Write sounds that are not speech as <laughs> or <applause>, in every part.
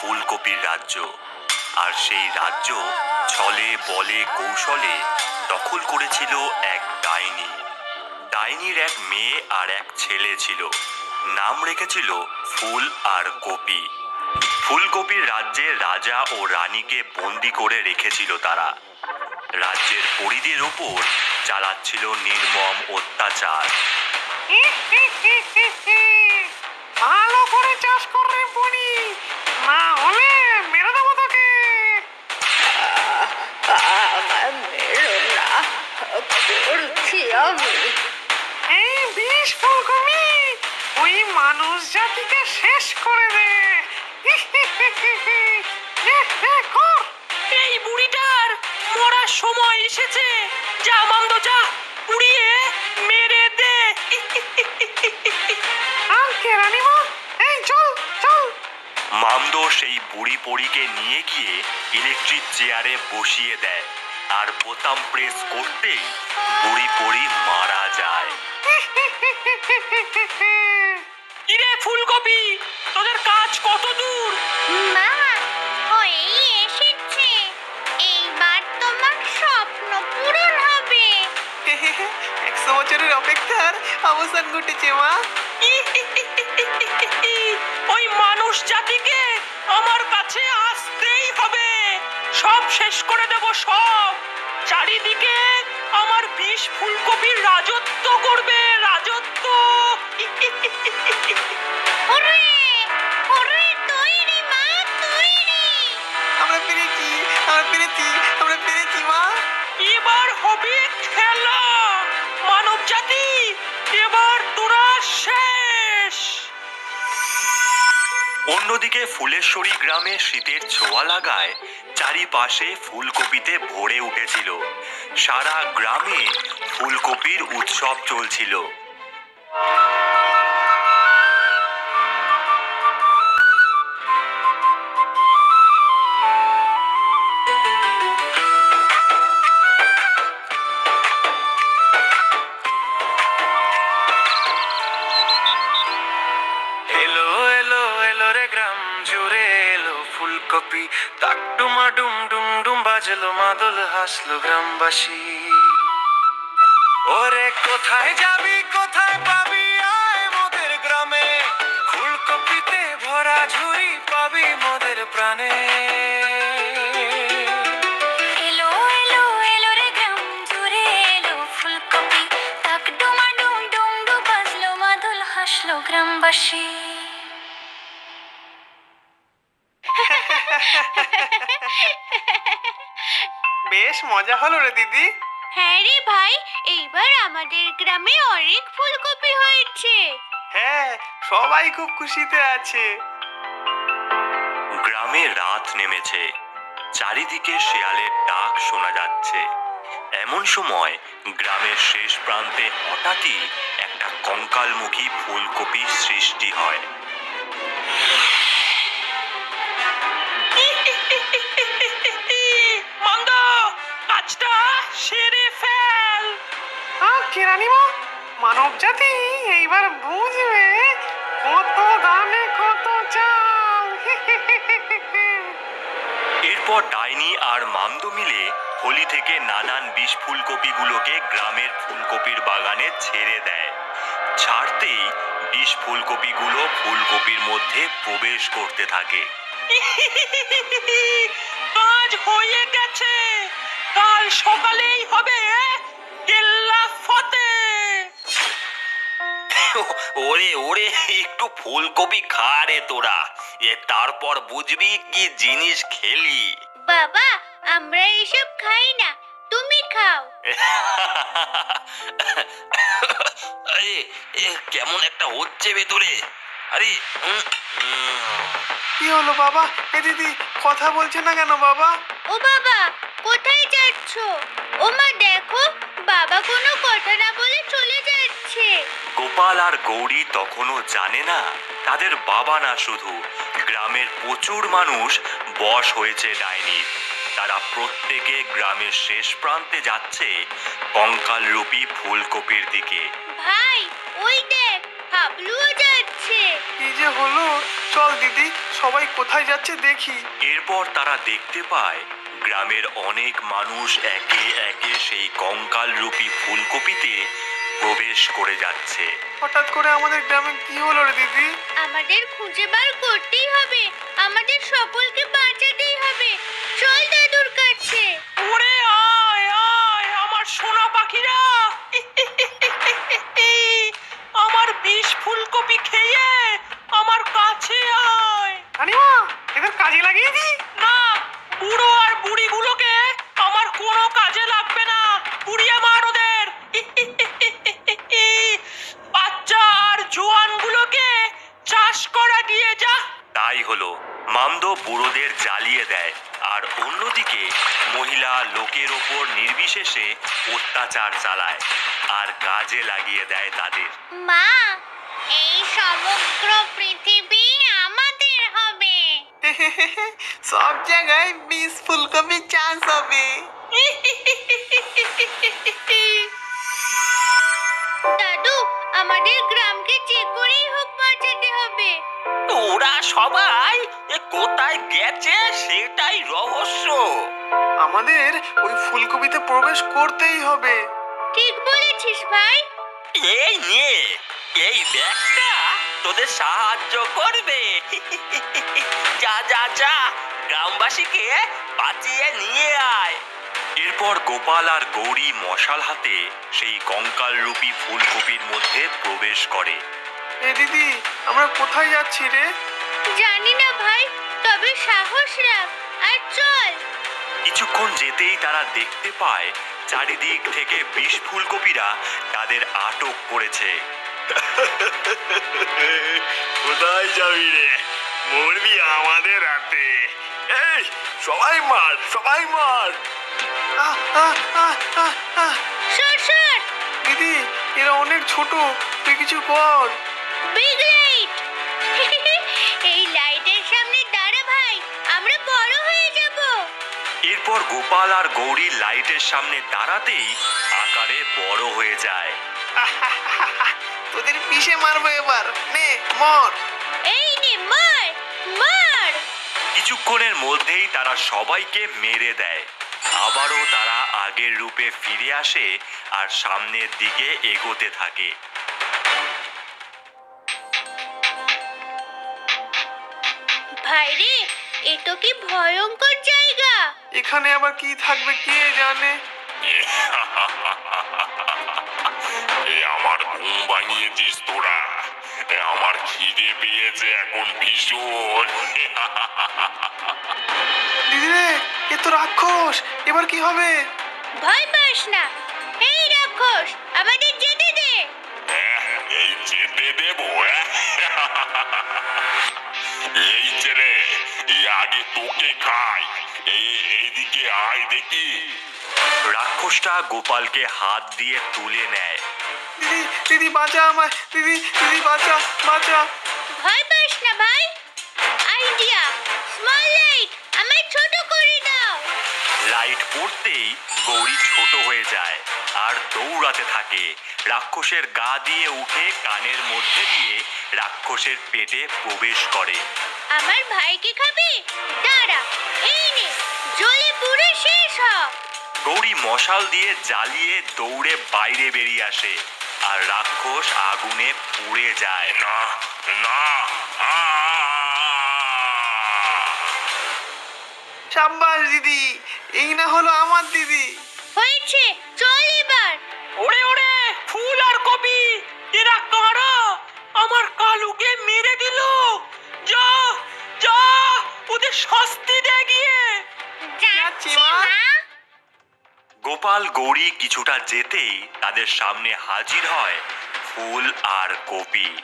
ফুলকপির রাজ্য। আর সেই রাজ্য ছলে বলে কৌশলে দখল করেছিল এক ডাইনি। ডাইনির এক মেয়ে আর এক ছেলে ছিল। নাম রেখেছিল ফুল আর কপি। ফুলকপির রাজ্যে রাজা ও রানীকে বন্দি করে রেখেছিল তারা। রাজ্যের পরিদের ওপর চালাচ্ছিল নির্মম অত্যাচার। ভালো করে চাষ করে বনি না হলে মেরে দেবো তোকে আমার মেরো না আমি এই বিষ ফুলকপি ওই মানুষ জাতিকে শেষ করে দে এই বুড়িটার মরার সময় এসেছে যা মামদো যা পুড়িয়ে মেরে দে আর কেরানিমা এই চল চল মামদো সেই বুড়ি পড়িকে নিয়ে গিয়ে ইলেকট্রিক চেয়ারে বসিয়ে দেয় আর বোতাম প্রেস করতেই বুড়ি পড়ি মারা যায় কিরে ফুলকপি তোদের কাজ কত দূর মা হয়েই এসেছে এইবার তোমার স্বপ্ন পূরণ হবে একশো বছরের অপেক্ষার অবসান ঘটেছে মা ওই মানুষ জাতিকে আমার কাছে সব শেষ করে দেব সব। চারিদিকে আমার বিষ ফুলকপির রাজত্ব করবে রাজত্ব। অন্যদিকে ফুলেশ্বরী গ্রামে শীতের ছোঁয়া লাগায়, চারিপাশে ফুলকপিতে ভরে উঠেছিল। সারা গ্রামে ফুলকপির উৎসব চলছিল। বাজলো মাদল হাসলো গ্রামবাসী। ওরে কোথায় যাবি, কোথায় পাবি? আয় মোদের গ্রামে। ফুলকপিতে ভরা ঝুড়ি পাবি মোদের প্রাণে। এলো মজা হলো রে দিদি। হ্যাঁ রে ভাই এইবার আমাদের গ্রামে অনেক ফুলকপি হয়েছে। হ্যাঁ সবাই খুব খুশিতে আছে। গ্রামে রাত নেমেছে চারিদিকে শেয়ালের ডাক শোনা যাচ্ছে। এমন সময় গ্রামের শেষ প্রান্তে হঠাৎই একটা কঙ্কালমুখী ফুলকপির সৃষ্টি হয়। মানব জাতি এইবার বুঝবে কত দামে কত চাল। এরপর ডাইনি আর মামদো মিলে হোলি থেকে নানান বিষ ফুলকপিগুলোকে গ্রামের ফুলকপির বাগানে ছেড়ে দেয়। ছাড়তেই বিষ ফুলকপিগুলো ফুলকপির মধ্যে প্রবেশ করতে থাকে। কাজ হয়ে গেছে। কাল সকালেই হবে ওরে ওরে একটু ফুলকপি খা রে তোরা। এ তারপর বুঝবি কি জিনিস খেলি। বাবা আমরা এসব খাই না তুমি খাও। আরে এ কেমন একটা হচ্ছে ভেতরে। আরে উম, উম। কি হলো বাবা? এ দিদি কথা বলছে না কেন বাবা? ও বাবা কোথায় যাচ্ছ? ও মা দেখো বাবা কোনো কথা না বলে চলে যাচ্ছে গোপাল আর গৌরী তখনও জানে না তাদের বাবা না শুধু গ্রামের প্রচুর মানুষ বশ হয়েছে ডাইনির তারা প্রত্যেকে গ্রামের শেষ প্রান্তে যাচ্ছে কঙ্কাল রূপী ফুলকপির দিকে। ভাই ওই দেখ হাবলুও যাচ্ছে। কি যে হলো? চল দিদি সবাই কোথায় যাচ্ছে দেখি। এরপর তারা দেখতে পায় গ্রামের অনেক মানুষ একে একে সেই কঙ্কালরূপী ফুলকপিতে প্রবেশ করে যাচ্ছে। হঠাৎ করে আমাদের গ্রামে কি হলো রে দিদি? আমাদের খুঁজে বার করতেই হবে। আমাদের সকলকে বাঁচাতেই হবে। চল দাদুর কাছে। ওরে আয় আয় আমার সোনা পাখিরা। আমার বিষ ফুলকপি খেয়ে আমার কাছে আয়। রানিমা এদের কাজে লাগিয়ে দি না বুড়ো আর বুড়িগুলোকে আমার কোনো কাজে লাগবে না পুড়িয়ে মার ওদের বাচ্চা আর জোয়ানগুলোকে চাষ করা দিয়ে যা তাই হলো মামদ বুড়োদের দেয়। আর অন্যদিকে মহিলা লোকের ওপর নির্বিশেষে অত্যাচার চালায় আর কাজে লাগিয়ে দেয় তাদের। মা এই সমগ্র পৃথিবী আমাদের হবে। <laughs> সব জায়গায় বিষ ফুলকপি চাষ হবে। দাদু আমাদের গ্রামকে যে করেই হোক বাঁচাতে হবে। ওরা সবাই কোথায় গেছে সেটাই রহস্য। আমাদের ওই ফুলকপিতে প্রবেশ করতেই হবে। ঠিক বলেছিস ভাই। এই নিয়ে এই ব্যাগটা তোদের সাহায্য করবে। যা যা যা গ্রামবাসীকে বাঁচিয়ে নিয়ে আয়। এরপর গোপাল আর গৌরী মশাল হাতে সেই কঙ্কালরূপী ফুলকপির মধ্যে প্রবেশ করে। এ দিদি আমরা কোথায় যাচ্ছি রে? জানি না ভাই তবে সাহস রাখ আর চল। কিছুক্ষণ যেতেই তারা দেখতে পায় চারিদিক থেকে বিষ ফুলকপিরা তাদের আটক করেছে। কোথায় যাবি রে? মরবি আমাদের হাতে। এই সবাই মার সবাই মার। দিদি এরা অনেক ছোট। তুই কিছু কর। বিগ লাইট এই লাইটের সামনে দাঁড়া ভাই আমরা বড় হয়ে যাব। এরপর গোপাল আর গৌরী লাইটের সামনে দাঁড়াতেই আকারে বড় হয়ে যায়। তোদের পিষে মারবো এবার। নে মর। এই নে মার মার। কিছুক্ষণের মধ্যেই তারা সবাইকে মেরে দেয়। আবারও তারা আগের রূপে ফিরে আসে আর সামনের দিকে এগোতে থাকে। ভাই রে এ তো কি ভয়ঙ্কর জায়গা? এখানে আবার কি থাকবে কে জানে? এ আমার ঘুম বানিয়েছিস তোরা। এ আমার খিদে পেয়েছে এখন ভীষণ। দিদি এ তো রাক্ষস এবার কি হবে? ভয় পাস না। এই রাক্ষস আমাদের যেতে দে। এই যেতে দেবো হ্যাঁ? এই ছেলে এই আগে তোকে খাই। এই এইদিকে আয় দেখি। রাক্ষসটা গোপালকে হাত দিয়ে তুলে নেয়। দিদি দিদি বাঁচা আমায়। দিদি দিদি বাঁচা বাঁচা। ভয় পাস না ভাই। পড়তেই গৌরী ছোট হয়ে যায় আর দৌড়াতে থাকে। রাক্ষসের গা দিয়ে উঠে কানের মধ্যে দিয়ে রাক্ষসের পেটে প্রবেশ করে। আমার ভাইকে খাবি? দাঁড়া এই নে জ্বলে পুরো শেষ হ গৌরী মশাল দিয়ে জ্বালিয়ে দৌড়ে বাইরে বেরিয়ে আসে আর রাক্ষস আগুনে পুড়ে যায়। না না আ। সাব্বাস দিদি এই না হলো আমার দিদি। হয়েছে চল এবার। ওরে ওরে ফুল আর কপি এরা কারা আমার কালুকে মেরে দিল। যা যা ওদের শাস্তি দে গিয়ে। যাচ্ছি মা। মা। গোপাল গৌরী কিছুটা যেতেই তাদের সামনে হাজির হয় ফুল আর কপি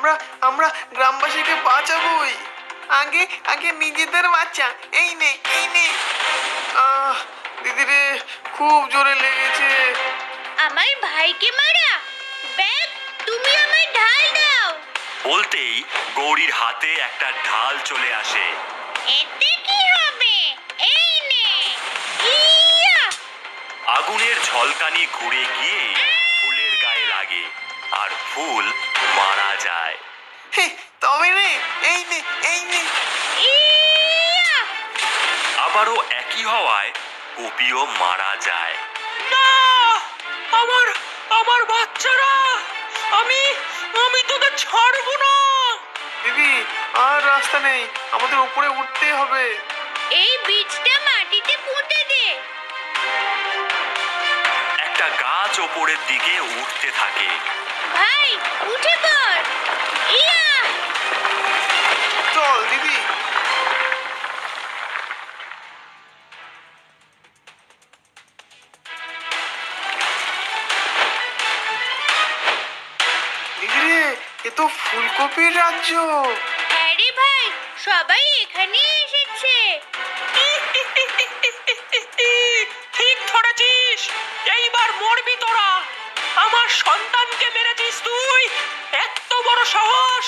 আমরা আমরা গ্রামবাসীকে বাঁচাবই। আগে আগে নিজেদের বাচ্চা এই নে এই নে। আহ দিদিরে খুব জোরে লেগেছে। আমার ভাইকে মারা। ব্যাগ তুমি আমার ঢাল দাও। বলতেই গৌরীর হাতে একটা ঢাল চলে আসে। এতে কি হবে? এই নে। ইয়া! আগুনের ঝলকানি ঘুরে গিয়ে আর ফুল মারা যায়। হে, তবে রে এই নে এই নে। আবারও একই হওয়ায় কপিও মারা যায়। না! আমার আমার বাচ্চারা! আমি আমি তোদের ছাড়বো না! দিদি আর রাস্তা নেই। আমাদের উপরে উঠতে হবে। এই বীজটা মাটিতে পুঁতে দে। একটা গাছ ওপরের দিকে উঠতে থাকে। ভাই উঠে পড়। ইয়া। চল দিদি। এ তো ফুলকপির রাজ্য। হ্যাঁ রে ভাই সবাই এখানে এসেছে। ঠিক এইবার মরবি তোরা আমার সন্তানকে মেরেছিস তুই এত বড় সাহস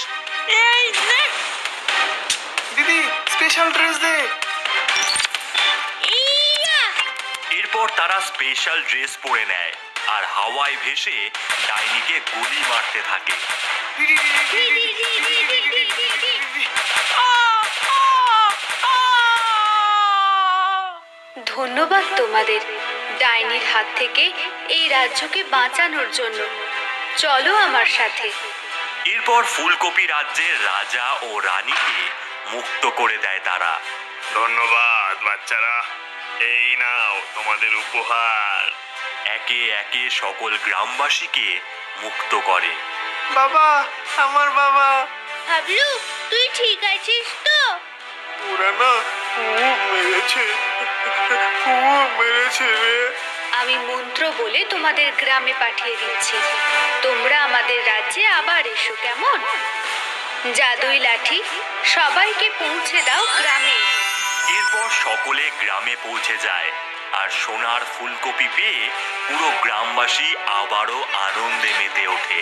এই দিদি স্পেশাল ড্রেস দে এরপর তারা স্পেশাল ড্রেস পরে নেয় আর হাওয়ায় ভেসে ডাইনিকে গুলি মারতে থাকে ধন্যবাদ তোমাদের ডাইনির হাত থেকে এই রাজ্যকে বাঁচানোর জন্য। চলো আমার সাথে। এরপর ফুলকপি রাজ্যের রাজা ও রানীকে মুক্ত করে দেয় তারা। ধন্যবাদ বাচ্চারা। এই নাও তোমাদের উপহার। একে একে সকল গ্রামবাসীকে মুক্ত করে। বাবা আমার বাবা। হাবলু তুই ঠিক আছিস তো? ওরা না খুব মেরেছে। খুব মেরেছে রে। আমি মন্ত্র বলে তোমাদের গ্রামে পাঠিয়ে দিচ্ছি তোমরা আমাদের রাজ্যে আবার এসো কেমন? জাদুই লাঠি সবাইকে পৌঁছে দাও গ্রামে। এরপর সকলে গ্রামে পৌঁছে যায় আর সোনার ফুলকপি পেয়ে পুরো গ্রামবাসী আবারও আনন্দে মেতে ওঠে।